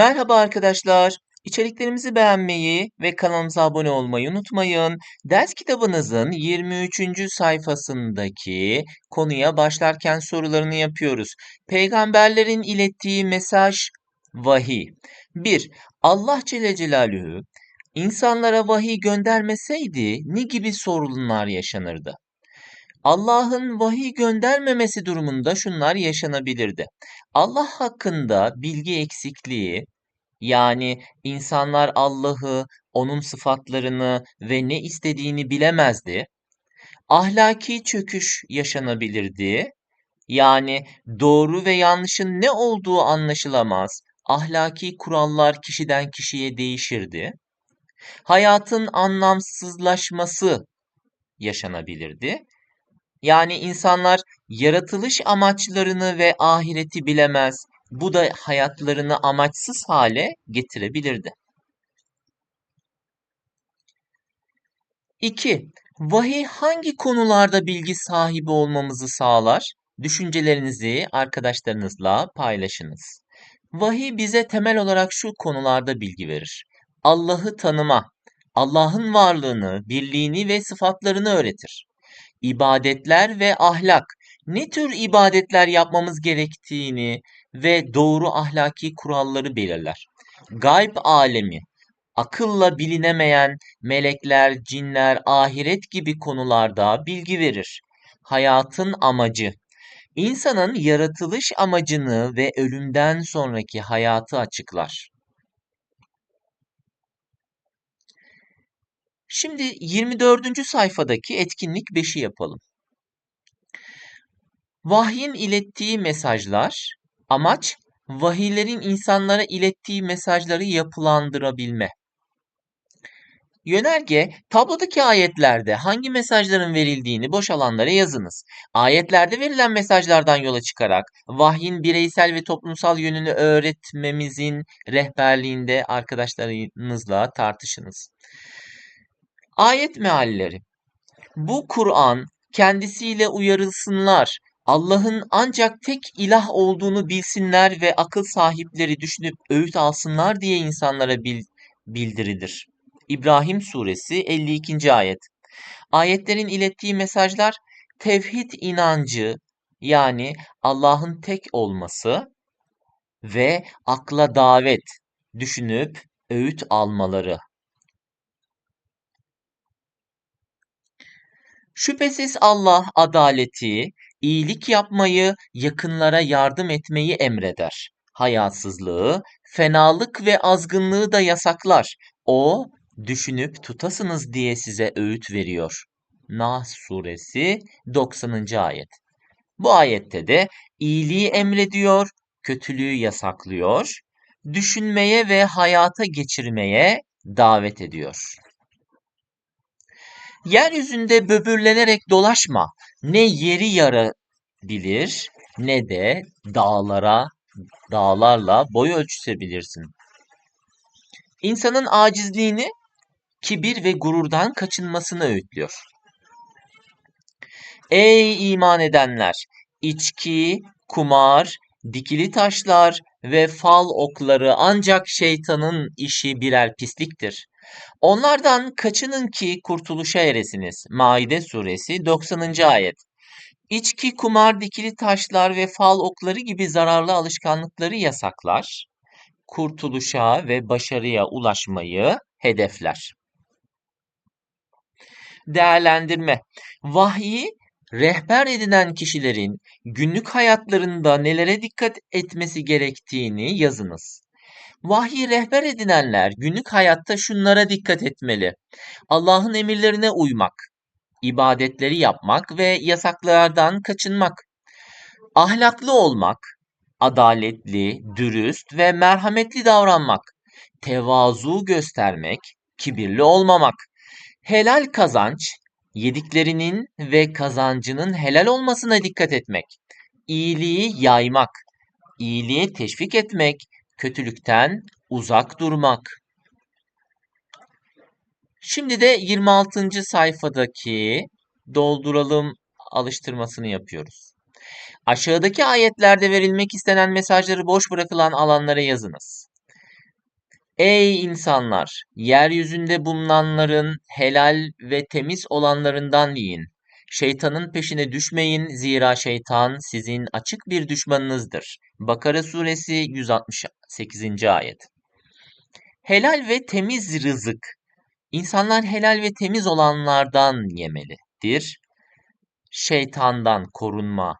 Merhaba arkadaşlar. İçeriklerimizi beğenmeyi ve kanalımıza abone olmayı unutmayın. Ders kitabınızın 23. sayfasındaki konuya başlarken sorularını yapıyoruz. Peygamberlerin ilettiği mesaj vahiy. 1. Allah Celle Celaluhu insanlara vahiy göndermeseydi ne gibi sorunlar yaşanırdı? Allah'ın vahiy göndermemesi durumunda şunlar yaşanabilirdi. Allah hakkında bilgi eksikliği, yani insanlar Allah'ı, onun sıfatlarını ve ne istediğini bilemezdi. Ahlaki çöküş yaşanabilirdi. Yani doğru ve yanlışın ne olduğu anlaşılamaz. Ahlaki kurallar kişiden kişiye değişirdi. Hayatın anlamsızlaşması yaşanabilirdi. Yani insanlar yaratılış amaçlarını ve ahireti bilemez. Bu da hayatlarını amaçsız hale getirebilirdi. 2. Vahiy hangi konularda bilgi sahibi olmamızı sağlar? Düşüncelerinizi arkadaşlarınızla paylaşınız. Vahiy bize temel olarak şu konularda bilgi verir. Allah'ı tanıma, Allah'ın varlığını, birliğini ve sıfatlarını öğretir. İbadetler ve ahlak, ne tür ibadetler yapmamız gerektiğini ve doğru ahlaki kuralları belirler. Gayb alemi, akılla bilinemeyen melekler, cinler, ahiret gibi konularda bilgi verir. Hayatın amacı, insanın yaratılış amacını ve ölümden sonraki hayatı açıklar. Şimdi 24. sayfadaki etkinlik 5'i yapalım. Vahyin ilettiği mesajlar, amaç vahiylerin insanlara ilettiği mesajları yapılandırabilme. Yönerge, tablodaki ayetlerde hangi mesajların verildiğini boş alanlara yazınız. Ayetlerde verilen mesajlardan yola çıkarak vahyin bireysel ve toplumsal yönünü öğretmemizin rehberliğinde arkadaşlarınızla tartışınız. Ayet mealleri. Bu Kur'an kendisiyle uyarılsınlar, Allah'ın ancak tek ilah olduğunu bilsinler ve akıl sahipleri düşünüp öğüt alsınlar diye insanlara bil bildirilir. İbrahim Suresi 52. ayet. Ayetlerin ilettiği mesajlar tevhid inancı yani Allah'ın tek olması ve akla davet, düşünüp öğüt almaları. Şüphesiz Allah adaleti, iyilik yapmayı, yakınlara yardım etmeyi emreder. Hayasızlığı, fenalık ve azgınlığı da yasaklar. O, düşünüp tutasınız diye size öğüt veriyor. Nas suresi 90. ayet. Bu ayette de iyiliği emrediyor, kötülüğü yasaklıyor, düşünmeye ve hayata geçirmeye davet ediyor. Yeryüzünde böbürlenerek dolaşma. Ne yeri yarabilir ne de dağlara, dağlarla boy ölçüsebilirsin. İnsanın acizliğini, kibir ve gururdan kaçınmasını öğütlüyor. Ey iman edenler! İçki, kumar, dikili taşlar ve fal okları ancak şeytanın işi birer pisliktir. Onlardan kaçının ki kurtuluşa eresiniz. Maide suresi 90. ayet. İçki, kumar, dikili taşlar ve fal okları gibi zararlı alışkanlıkları yasaklar. Kurtuluşa ve başarıya ulaşmayı hedefler. Değerlendirme. Vahyi rehber edinen kişilerin günlük hayatlarında nelere dikkat etmesi gerektiğini yazınız. Vahyi rehber edinenler günlük hayatta şunlara dikkat etmeli. Allah'ın emirlerine uymak, ibadetleri yapmak ve yasaklardan kaçınmak. Ahlaklı olmak, adaletli, dürüst ve merhametli davranmak. Tevazu göstermek, kibirli olmamak. Helal kazanç, yediklerinin ve kazancının helal olmasına dikkat etmek. İyiliği yaymak, iyiliğe teşvik etmek, kötülükten uzak durmak. Şimdi de 26. sayfadaki dolduralım alıştırmasını yapıyoruz. Aşağıdaki ayetlerde verilmek istenen mesajları boş bırakılan alanlara yazınız. Ey insanlar! Yeryüzünde bulunanların helal ve temiz olanlarından yiyin. Şeytanın peşine düşmeyin zira şeytan sizin açık bir düşmanınızdır. Bakara suresi 168. ayet. Helal ve temiz rızık. İnsanlar helal ve temiz olanlardan yemelidir. Şeytandan korunma.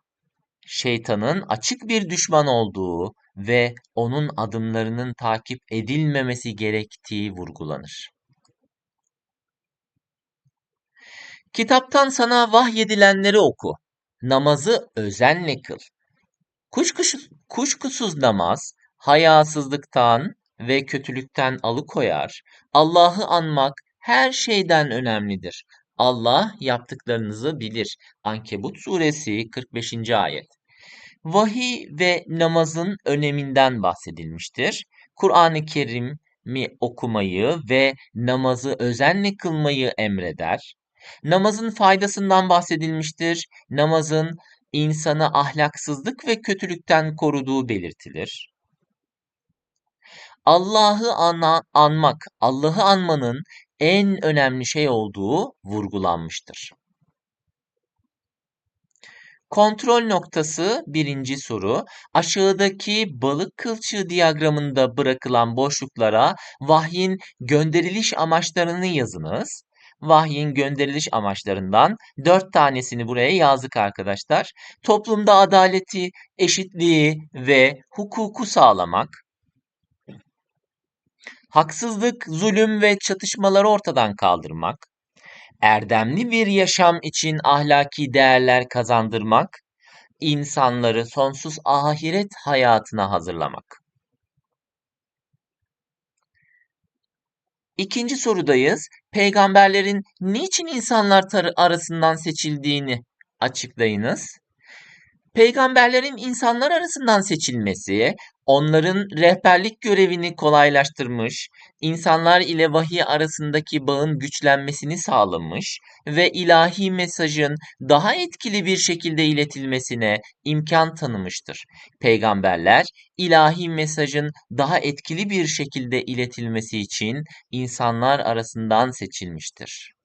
Şeytanın açık bir düşman olduğu ve onun adımlarının takip edilmemesi gerektiği vurgulanır. Kitaptan sana vahyedilenleri oku. Namazı özenle kıl. Kuşkusuz, kuşkusuz namaz hayasızlıktan ve kötülükten alıkoyar. Allah'ı anmak her şeyden önemlidir. Allah yaptıklarınızı bilir. Ankebut suresi 45. ayet. Vahiy ve namazın öneminden bahsedilmiştir. Kur'an-ı Kerim'i okumayı ve namazı özenle kılmayı emreder. Namazın faydasından bahsedilmiştir. Namazın insanı ahlaksızlık ve kötülükten koruduğu belirtilir. Allah'ı anmak, Allah'ı anmanın en önemli şey olduğu vurgulanmıştır. Kontrol noktası birinci soru. Aşağıdaki balık kılçığı diyagramında bırakılan boşluklara vahyin gönderiliş amaçlarını yazınız. Vahyin gönderiliş amaçlarından dört tanesini buraya yazdık arkadaşlar. Toplumda adaleti, eşitliği ve hukuku sağlamak. Haksızlık, zulüm ve çatışmaları ortadan kaldırmak erdemli bir yaşam için ahlaki değerler kazandırmak, insanları sonsuz ahiret hayatına hazırlamak. İkinci sorudayız. Peygamberlerin niçin insanlar arasından seçildiğini açıklayınız. Peygamberlerin insanlar arasından seçilmesi, onların rehberlik görevini kolaylaştırmış, insanlar ile vahiy arasındaki bağın güçlenmesini sağlamış ve ilahi mesajın daha etkili bir şekilde iletilmesine imkan tanımıştır. Peygamberler ilahi mesajın daha etkili bir şekilde iletilmesi için insanlar arasından seçilmiştir.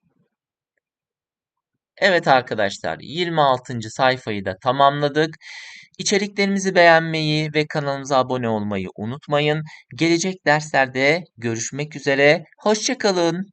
Evet arkadaşlar 26. sayfayı da tamamladık. İçeriklerimizi beğenmeyi ve kanalımıza abone olmayı unutmayın. Gelecek derslerde görüşmek üzere. Hoşçakalın.